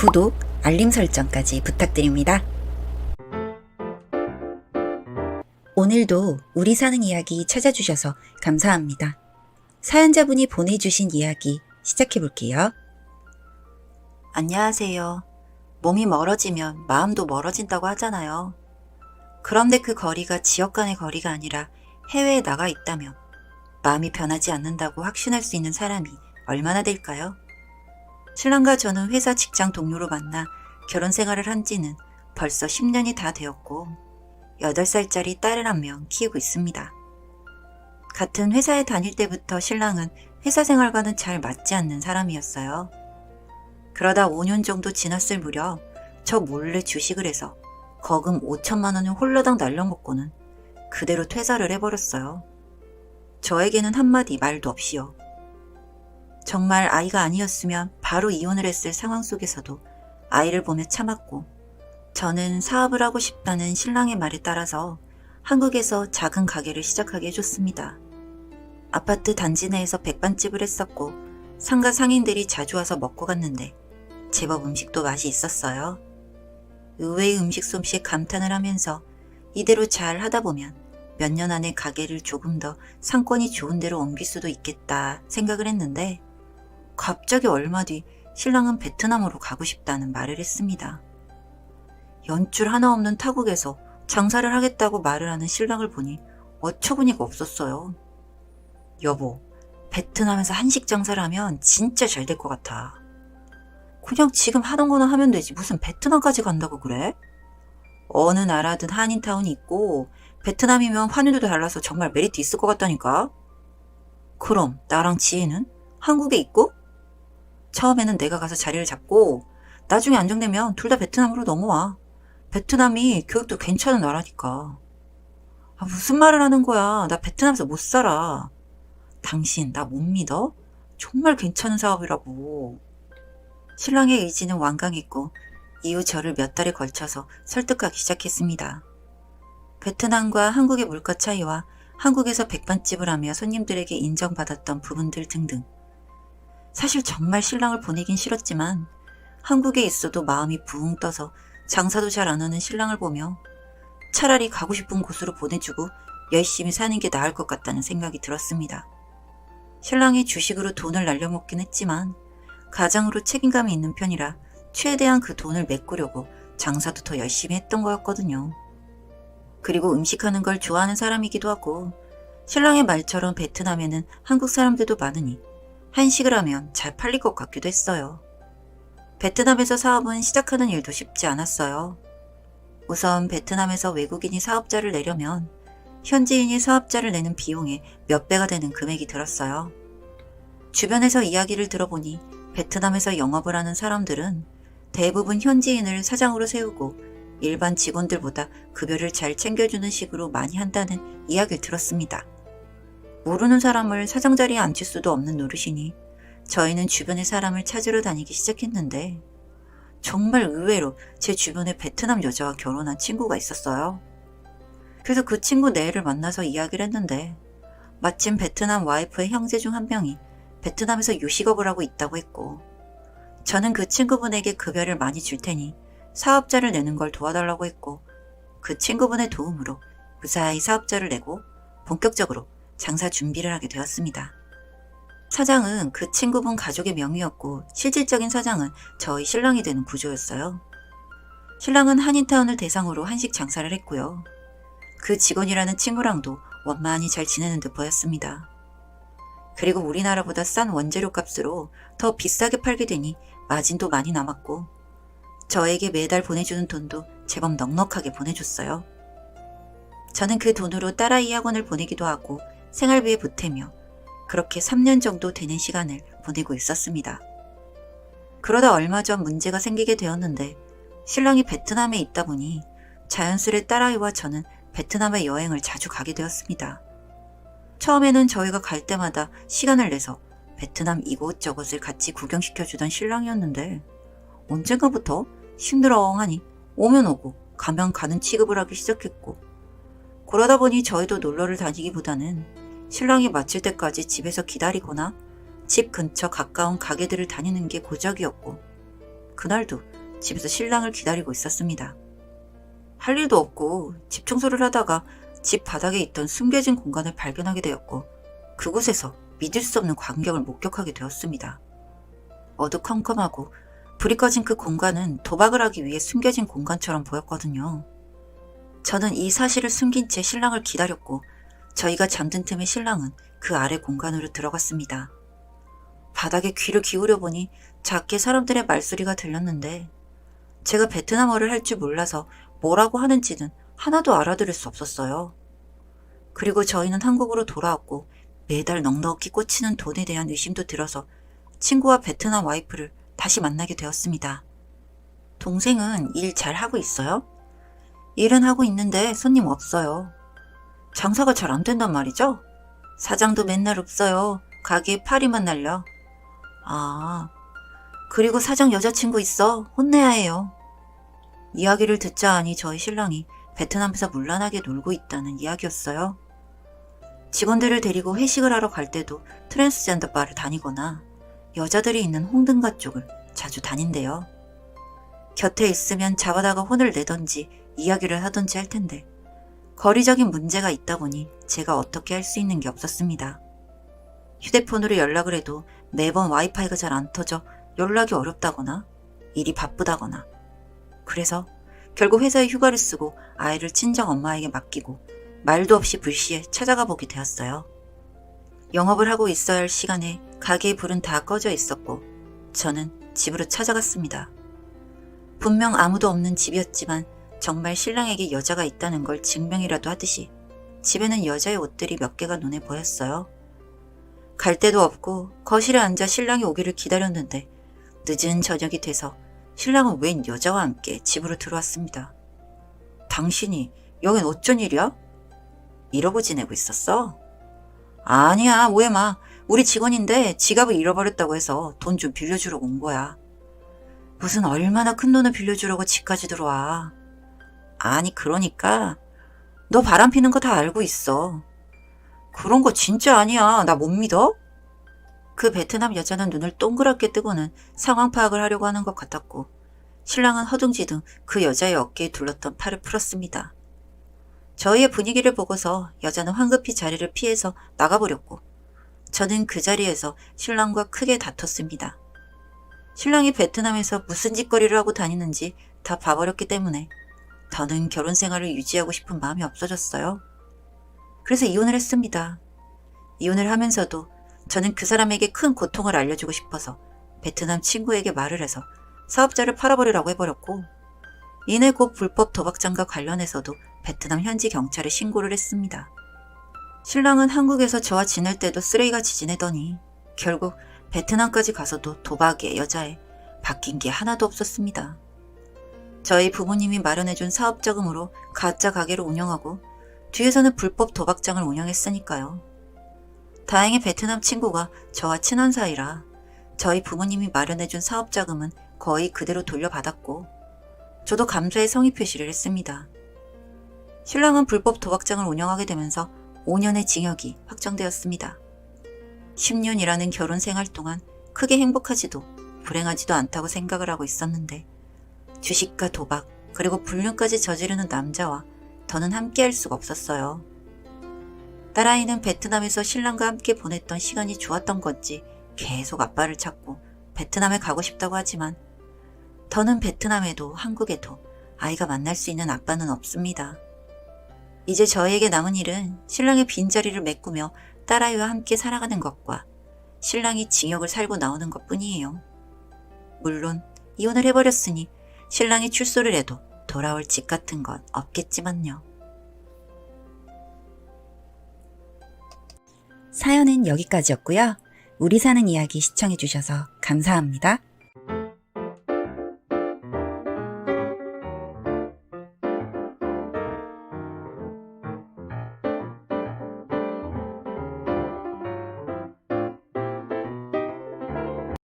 구독, 알림 설정까지 부탁드립니다. 오늘도 우리 사는 이야기 찾아주셔서 감사합니다. 사연자분이 보내주신 이야기 시작해 볼게요. 안녕하세요. 몸이 멀어지면 마음도 멀어진다고 하잖아요. 그런데 그 거리가 지역 간의 거리가 아니라 해외에 나가 있다면 마음이 변하지 않는다고 확신할 수 있는 사람이 얼마나 될까요? 신랑과 저는 회사 직장 동료로 만나 결혼 생활을 한 지는 벌써 10년이 다 되었고 8살짜리 딸을 한 명 키우고 있습니다. 같은 회사에 다닐 때부터 신랑은 회사 생활과는 잘 맞지 않는 사람이었어요. 그러다 5년 정도 지났을 무렵 저 몰래 주식을 해서 거금 5천만 원을 홀라당 날려먹고는 그대로 퇴사를 해버렸어요. 저에게는 한마디 말도 없이요. 정말 아이가 아니었으면 바로 이혼을 했을 상황 속에서도 아이를 보며 참았고 저는 사업을 하고 싶다는 신랑의 말에 따라서 한국에서 작은 가게를 시작하게 해줬습니다. 아파트 단지 내에서 백반집을 했었고 상가 상인들이 자주 와서 먹고 갔는데 제법 음식도 맛이 있었어요. 의외의 음식 솜씨에 감탄을 하면서 이대로 잘 하다 보면 몇 년 안에 가게를 조금 더 상권이 좋은 데로 옮길 수도 있겠다 생각을 했는데 갑자기 얼마 뒤 신랑은 베트남으로 가고 싶다는 말을 했습니다. 연줄 하나 없는 타국에서 장사를 하겠다고 말을 하는 신랑을 보니 어처구니가 없었어요. 여보, 베트남에서 한식 장사를 하면 진짜 잘 될 것 같아. 그냥 지금 하던 거나 하면 되지 무슨 베트남까지 간다고 그래? 어느 나라든 한인타운이 있고 베트남이면 환율도 달라서 정말 메리트 있을 것 같다니까. 그럼 나랑 지혜는 한국에 있고? 처음에는 내가 가서 자리를 잡고 나중에 안정되면 둘 다 베트남으로 넘어와. 베트남이 교육도 괜찮은 나라니까. 아, 무슨 말을 하는 거야. 나 베트남에서 못 살아. 당신 나 못 믿어? 정말 괜찮은 사업이라고. 신랑의 의지는 완강했고 이후 저를 몇 달에 걸쳐서 설득하기 시작했습니다. 베트남과 한국의 물가 차이와 한국에서 백반집을 하며 손님들에게 인정받았던 부분들 등등. 사실 정말 신랑을 보내긴 싫었지만 한국에 있어도 마음이 붕 떠서 장사도 잘 안 하는 신랑을 보며 차라리 가고 싶은 곳으로 보내주고 열심히 사는 게 나을 것 같다는 생각이 들었습니다. 신랑이 주식으로 돈을 날려먹긴 했지만 가장으로 책임감이 있는 편이라 최대한 그 돈을 메꾸려고 장사도 더 열심히 했던 거였거든요. 그리고 음식하는 걸 좋아하는 사람이기도 하고 신랑의 말처럼 베트남에는 한국 사람들도 많으니 한식을 하면 잘 팔릴 것 같기도 했어요. 베트남에서 사업은 시작하는 일도 쉽지 않았어요. 우선 베트남에서 외국인이 사업자를 내려면 현지인이 사업자를 내는 비용의 몇 배가 되는 금액이 들었어요. 주변에서 이야기를 들어보니 베트남에서 영업을 하는 사람들은 대부분 현지인을 사장으로 세우고 일반 직원들보다 급여를 잘 챙겨주는 식으로 많이 한다는 이야기를 들었습니다. 모르는 사람을 사장 자리에 앉힐 수도 없는 노릇이니 저희는 주변의 사람을 찾으러 다니기 시작했는데 정말 의외로 제 주변에 베트남 여자와 결혼한 친구가 있었어요. 그래서 그 친구 내일을 만나서 이야기를 했는데 마침 베트남 와이프의 형제 중 한 명이 베트남에서 요식업을 하고 있다고 했고 저는 그 친구분에게 급여를 많이 줄 테니 사업자를 내는 걸 도와달라고 했고 그 친구분의 도움으로 무사히 사업자를 내고 본격적으로 장사 준비를 하게 되었습니다. 사장은 그 친구분 가족의 명의였고 실질적인 사장은 저희 신랑이 되는 구조였어요. 신랑은 한인타운을 대상으로 한식 장사를 했고요. 그 직원이라는 친구랑도 원만히 잘 지내는 듯 보였습니다. 그리고 우리나라보다 싼 원재료 값으로 더 비싸게 팔게 되니 마진도 많이 남았고 저에게 매달 보내주는 돈도 제법 넉넉하게 보내줬어요. 저는 그 돈으로 딸아이 학원을 보내기도 하고 생활비에 보태며 그렇게 3년 정도 되는 시간을 보내고 있었습니다. 그러다 얼마 전 문제가 생기게 되었는데 신랑이 베트남에 있다 보니 자연스레 딸아이와 저는 베트남에 여행을 자주 가게 되었습니다. 처음에는 저희가 갈 때마다 시간을 내서 베트남 이곳저곳을 같이 구경시켜주던 신랑이었는데 언젠가부터 싱드렁하니 오면 오고 가면 가는 취급을 하기 시작했고 그러다 보니 저희도 놀러를 다니기보다는 신랑이 마칠 때까지 집에서 기다리거나 집 근처 가까운 가게들을 다니는 게 고작이었고 그날도 집에서 신랑을 기다리고 있었습니다. 할 일도 없고 집 청소를 하다가 집 바닥에 있던 숨겨진 공간을 발견하게 되었고 그곳에서 믿을 수 없는 광경을 목격하게 되었습니다. 어두컴컴하고 불이 꺼진 그 공간은 도박을 하기 위해 숨겨진 공간처럼 보였거든요. 저는 이 사실을 숨긴 채 신랑을 기다렸고 저희가 잠든 틈에 신랑은 그 아래 공간으로 들어갔습니다. 바닥에 귀를 기울여 보니 작게 사람들의 말소리가 들렸는데 제가 베트남어를 할 줄 몰라서 뭐라고 하는지는 하나도 알아들을 수 없었어요. 그리고 저희는 한국으로 돌아왔고 매달 넉넉히 꽂히는 돈에 대한 의심도 들어서 친구와 베트남 와이프를 다시 만나게 되었습니다. 동생은 일 잘 하고 있어요? 일은 하고 있는데 손님 없어요. 장사가 잘 안 된단 말이죠? 사장도 맨날 없어요. 가게에 파리만 날려. 아, 그리고 사장 여자친구 있어. 혼내야 해요. 이야기를 듣자 하니 저희 신랑이 베트남에서 물란하게 놀고 있다는 이야기였어요. 직원들을 데리고 회식을 하러 갈 때도 트랜스젠더 바를 다니거나 여자들이 있는 홍등가 쪽을 자주 다닌대요. 곁에 있으면 잡아다가 혼을 내던지 이야기를 하던지 할 텐데 거리적인 문제가 있다 보니 제가 어떻게 할 수 있는 게 없었습니다. 휴대폰으로 연락을 해도 매번 와이파이가 잘 안 터져 연락이 어렵다거나 일이 바쁘다거나 그래서 결국 회사에 휴가를 쓰고 아이를 친정 엄마에게 맡기고 말도 없이 불시에 찾아가 보게 되었어요. 영업을 하고 있어야 할 시간에 가게의 불은 다 꺼져 있었고 저는 집으로 찾아갔습니다. 분명 아무도 없는 집이었지만 정말 신랑에게 여자가 있다는 걸 증명이라도 하듯이 집에는 여자의 옷들이 몇 개가 눈에 보였어요. 갈 데도 없고 거실에 앉아 신랑이 오기를 기다렸는데 늦은 저녁이 돼서 신랑은 웬 여자와 함께 집으로 들어왔습니다. 당신이 여긴 어쩐 일이야? 이러고 지내고 있었어? 아니야, 오해마. 우리 직원인데 지갑을 잃어버렸다고 해서 돈 좀 빌려주러 온 거야. 무슨 얼마나 큰 돈을 빌려주려고 집까지 들어와. 아니, 그러니까. 너 바람 피는 거 다 알고 있어. 그런 거 진짜 아니야. 나 못 믿어? 그 베트남 여자는 눈을 동그랗게 뜨고는 상황 파악을 하려고 하는 것 같았고, 신랑은 허둥지둥 그 여자의 어깨에 둘렀던 팔을 풀었습니다. 저희의 분위기를 보고서 여자는 황급히 자리를 피해서 나가버렸고, 저는 그 자리에서 신랑과 크게 다퉜습니다. 신랑이 베트남에서 무슨 짓거리를 하고 다니는지 다 봐버렸기 때문에 더는 결혼 생활을 유지하고 싶은 마음이 없어졌어요. 그래서 이혼을 했습니다. 이혼을 하면서도 저는 그 사람에게 큰 고통을 알려주고 싶어서 베트남 친구에게 말을 해서 사업자를 팔아버리라고 해버렸고 이내 곧 불법 도박장과 관련해서도 베트남 현지 경찰에 신고를 했습니다. 신랑은 한국에서 저와 지낼 때도 쓰레기같이 지내더니 결국 베트남까지 가서도 도박에 여자에 바뀐 게 하나도 없었습니다. 저희 부모님이 마련해준 사업자금으로 가짜 가게를 운영하고 뒤에서는 불법 도박장을 운영했으니까요. 다행히 베트남 친구가 저와 친한 사이라 저희 부모님이 마련해준 사업자금은 거의 그대로 돌려받았고 저도 감사의 성의 표시를 했습니다. 신랑은 불법 도박장을 운영하게 되면서 5년의 징역이 확정되었습니다. 10년이라는 결혼 생활 동안 크게 행복하지도 불행하지도 않다고 생각을 하고 있었는데 주식과 도박 그리고 불륜까지 저지르는 남자와 더는 함께할 수가 없었어요. 딸아이는 베트남에서 신랑과 함께 보냈던 시간이 좋았던 건지 계속 아빠를 찾고 베트남에 가고 싶다고 하지만 더는 베트남에도 한국에도 아이가 만날 수 있는 아빠는 없습니다. 이제 저에게 남은 일은 신랑의 빈자리를 메꾸며 딸아이와 함께 살아가는 것과 신랑이 징역을 살고 나오는 것 뿐이에요. 물론 이혼을 해버렸으니 신랑이 출소를 해도 돌아올 집 같은 건 없겠지만요. 사연은 여기까지였고요. 우리 사는 이야기 시청해주셔서 감사합니다.